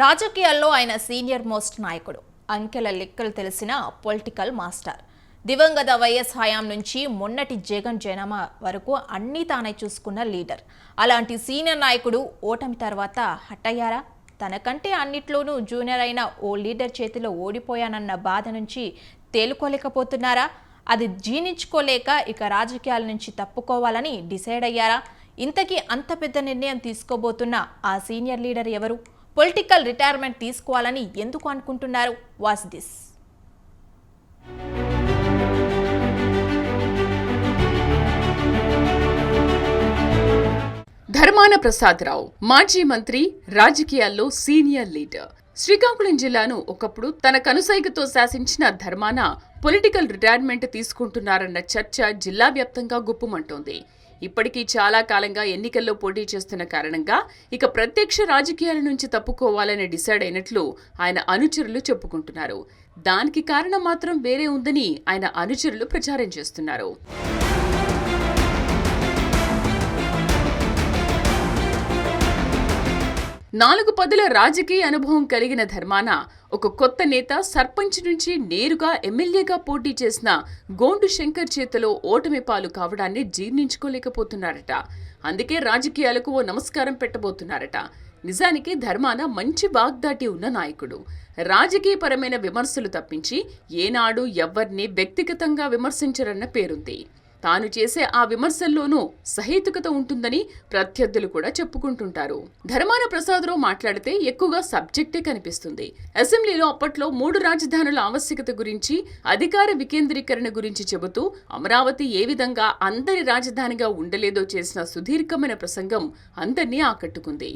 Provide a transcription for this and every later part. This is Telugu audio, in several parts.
రాజకీయాల్లో ఆయన సీనియర్ మోస్ట్ నాయకుడు. అంకెల లెక్కలు తెలిసిన పొలిటికల్ మాస్టర్. దివంగత వైఎస్ హయాం నుంచి మొన్నటి జగన్ జనమ వరకు అన్నీ తానే చూసుకున్న లీడర్. అలాంటి సీనియర్ నాయకుడు ఓటమి తర్వాత హట్టయ్యారా తనకంటే అన్నిట్లోనూ జూనియర్ అయిన ఓ లీడర్ చేతిలో ఓడిపోయానన్న బాధ నుంచి తేలుకోలేకపోతున్నారా? అది జీర్ణించుకోలేక ఇక రాజకీయాల నుంచి తప్పుకోవాలని డిసైడ్ అయ్యారా? ఇంతకీ అంత పెద్ద నిర్ణయం తీసుకోబోతున్న ఆ సీనియర్ లీడర్ ఎవరు? పొలిటికల్ రిటైర్మెంట్ తీసుకోవాలని ఎందుకు అనుకుంటున్నారు? Was this. ధర్మాన ప్రసాదరావు మాజీ మంత్రి రాజకీయాల్లో సీనియర్ లీడర్. శ్రీకాకుళం జిల్లాను ఒకప్పుడు తన కనుసైగతో శాసించిన ధర్మాన పొలిటికల్ రిటైర్మెంట్ తీసుకుంటున్నారన్న చర్చ జిల్లా వ్యాప్తంగా గుప్పుమంటోంది. ఇప్పటికీ చాలా కాలంగా ఎన్నికల్లో పోటీ చేస్తున్న కారణంగా ఇక ప్రత్యక్ష రాజకీయాల నుంచి తప్పుకోవాలని డిసైడ్ అయినట్లు ఆయన అనుచరులు చెప్పుకుంటున్నారు. దానికి కారణం మాత్రం వేరే ఉందని ఆయన అనుచరులు ప్రచారం చేస్తున్నారు. నాలుగు పదుల రాజకీయ అనుభవం కలిగిన ధర్మాన ఒక కొత్త నేత సర్పంచ్ నుంచి నేరుగా ఎమ్మెల్యేగా పోటీ చేసిన గోండు శంకర్ చేతిలో ఓటమి పాలు కావడాన్ని జీర్ణించుకోలేకపోతున్నారట. అందుకే రాజకీయాలకు ఓ నమస్కారం పెట్టబోతున్నారట. నిజానికి ధర్మాన మంచి వాగ్దాటి ఉన్న నాయకుడు. రాజకీయపరమైన విమర్శలు తప్పించి ఏనాడు ఎవ్వర్ని వ్యక్తిగతంగా విమర్శించరన్న పేరుంది. తాను చేసే ఆ విమర్శల్లోనూ సహేతుకత ఉంటుందని ప్రత్యర్థులు కూడా చెప్పుకుంటుంటారు. ధర్మాన ప్రసాదరావు మాట్లాడితే ఎక్కువగా సబ్జెక్టే కనిపిస్తుంది. అసెంబ్లీలో అప్పట్లో మూడు రాజధానుల ఆవశ్యకత గురించి అధికార వికేంద్రీకరణ గురించి చెబుతూ అమరావతి ఏ విధంగా అందరి రాజధానిగా ఉండలేదో చేసిన సుదీర్ఘమైన ప్రసంగం అందర్నీ ఆకట్టుకుంది.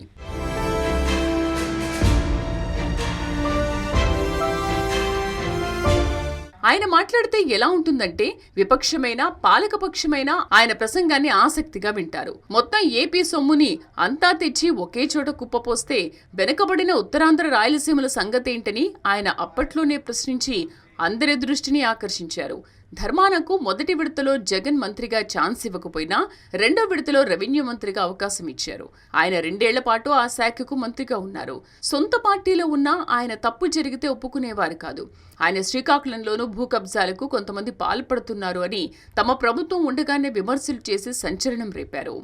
ఆయన మాట్లాడితే ఎలా ఉంటుందంటే విపక్షమైన పాలకపక్షమైన ఆయన ప్రసంగాన్ని ఆసక్తిగా వింటారు. మొత్తం ఏపీ సొమ్ముని అంతా తెచ్చి ఒకే చోట కుప్పపోస్తే వెనుకబడిన ఉత్తరాంధ్ర రాయలసీమల సంగతేంటని ఆయన అప్పట్లోనే ప్రశ్నించి అందరి దృష్టిని ఆకర్షించారు. ధర్మానకు మొదటి విడతలో జగన్ మంత్రిగా ఛాన్స్ ఇవ్వకపోయినా రెండో విడతలో రెవెన్యూ మంత్రిగా అవకాశం ఇచ్చారు. ఆయన రెండేళ్ళ పాటు ఆ శాఖకు మంత్రిగా ఉన్నారు. సొంత పార్టీలో ఉన్నా ఆయన తప్పు జరిగితే ఒప్పుకునేవారు కాదు. ఆయన శ్రీకాకుళంలోనూ భూ కబ్జాలకు కొంతమంది పాల్పడుతున్నారు అని తమ ప్రభుత్వం ఉండగానే విమర్శలు చేసి సంచలనం రేపారు.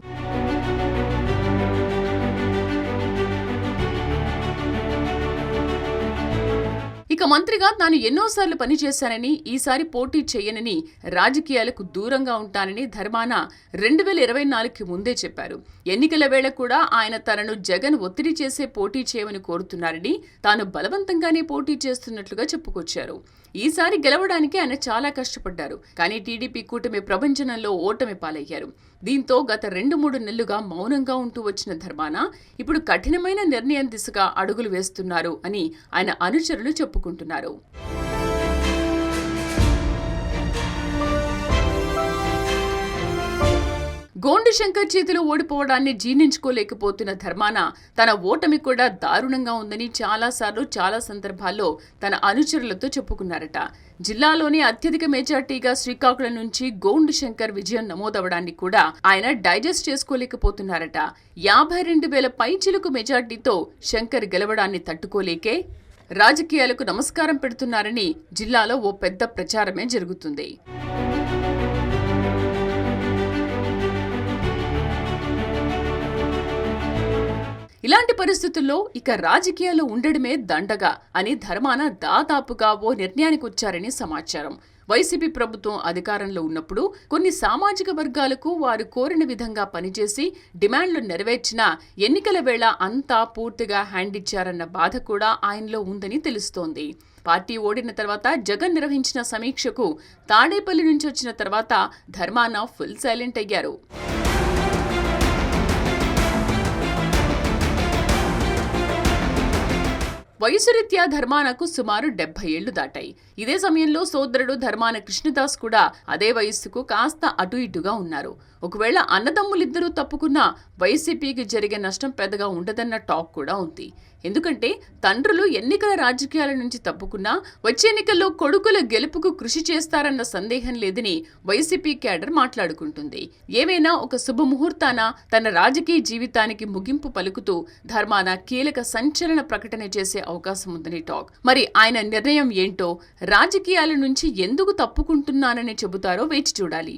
ఇక మంత్రిగా తాను ఎన్నోసార్లు పనిచేశానని ఈసారి పోటీ చేయనని రాజకీయాలకు దూరంగా ఉంటానని ధర్మాన రెండు వేల ఇరవై నాలుగుకి ముందే చెప్పారు. ఎన్నికల వేళ కూడా ఆయన తనను జగన్ ఒత్తిడి చేసే పోటీ చేయమని కోరుతున్నారని తాను బలవంతంగానే పోటీ చేస్తున్నట్లుగా చెప్పుకొచ్చారు. ఈసారి గెలవడానికి ఆయన చాలా కష్టపడ్డారు. కానీ టీడీపీ కూటమి ప్రపంచంలో ఓటమి పాలయ్యారు. దీంతో గత రెండు మూడు నెలలుగా మౌనంగా ఉంటూ వచ్చిన ధర్మాన ఇప్పుడు కఠినమైన నిర్ణయం దిశగా అడుగులు వేస్తున్నారు అని ఆయన అనుచరులు చెప్పుకుంటున్నారు. గోండు శంకర్ చేతిలో ఓడిపోవడాన్ని జీర్ణించుకోలేకపోతున్న ధర్మాన తన ఓటమి కూడా దారుణంగా ఉందని చాలాసార్లు చాలా సందర్భాల్లో తన అనుచరులతో చెప్పుకున్నారట. జిల్లాలోని అత్యధిక మెజార్టీగా శ్రీకాకుళం నుంచి గోండు శంకర్ విజయం నమోదవడాన్ని కూడా ఆయన డైజెస్ట్ చేసుకోలేకపోతున్నారట. యాభై రెండు వేల పైచిలకు మెజార్టీతో శంకర్ గెలవడాన్ని తట్టుకోలేకే రాజకీయాలకు నమస్కారం పెడుతున్నారని జిల్లాలో ఓ పెద్ద ప్రచారమే జరుగుతుంది. ఇలాంటి పరిస్థితుల్లో ఇక రాజకీయాలు ఉండడమే దండగా అని ధర్మాన దాదాపుగా ఓ నిర్ణయానికి వచ్చారని సమాచారం. వైసీపీ ప్రభుత్వం అధికారంలో ఉన్నప్పుడు కొన్ని సామాజిక వర్గాలకు వారు కోరిన విధంగా పనిచేసి డిమాండ్లు నెరవేర్చిన ఎన్నికల వేళ అంతా పూర్తిగా హ్యాండ్ ఇచ్చారన్న బాధ కూడా ఆయనలో ఉందని తెలుస్తోంది. పార్టీ ఓడిన తర్వాత జగన్ నిర్వహించిన సమీక్షకు తాడేపల్లి నుంచి వచ్చిన తర్వాత ధర్మాన ఫుల్ సైలెంట్ అయ్యారు. వయసురీత్యా ధర్మానకు సుమారు డెబ్బై ఏళ్ళు దాటాయి. ఇదే సమయంలో సోదరుడు ధర్మాన కృష్ణదాస్ కూడా అదే వయస్సుకు కాస్త అటు ఇటుగా ఉన్నారు. ఒకవేళ అన్నదమ్ములిద్దరూ తప్పుకున్నా వైసీపీకి జరిగే నష్టం పెద్దగా ఉండదన్న టాక్ కూడా ఉంది. ఎందుకంటే తండ్రులు ఎన్నికల రాజకీయాల నుంచి తప్పుకున్నా వచ్చే ఎన్నికల్లో కొడుకుల గెలుపుకు కృషి చేస్తారన్న సందేహం లేదని వైసీపీ క్యాడర్ మాట్లాడుకుంటుంది. ఏవైనా ఒక శుభముహూర్తాన తన రాజకీయ జీవితానికి ముగింపు పలుకుతూ ధర్మాన కీలక సంచలన ప్రకటన చేసే అవకాశం ఉందని టాక్. మరి ఆయన నిర్ణయం ఏంటో రాజకీయాల నుంచి ఎందుకు తప్పుకుంటున్నానని చెబుతారో వేచి చూడాలి.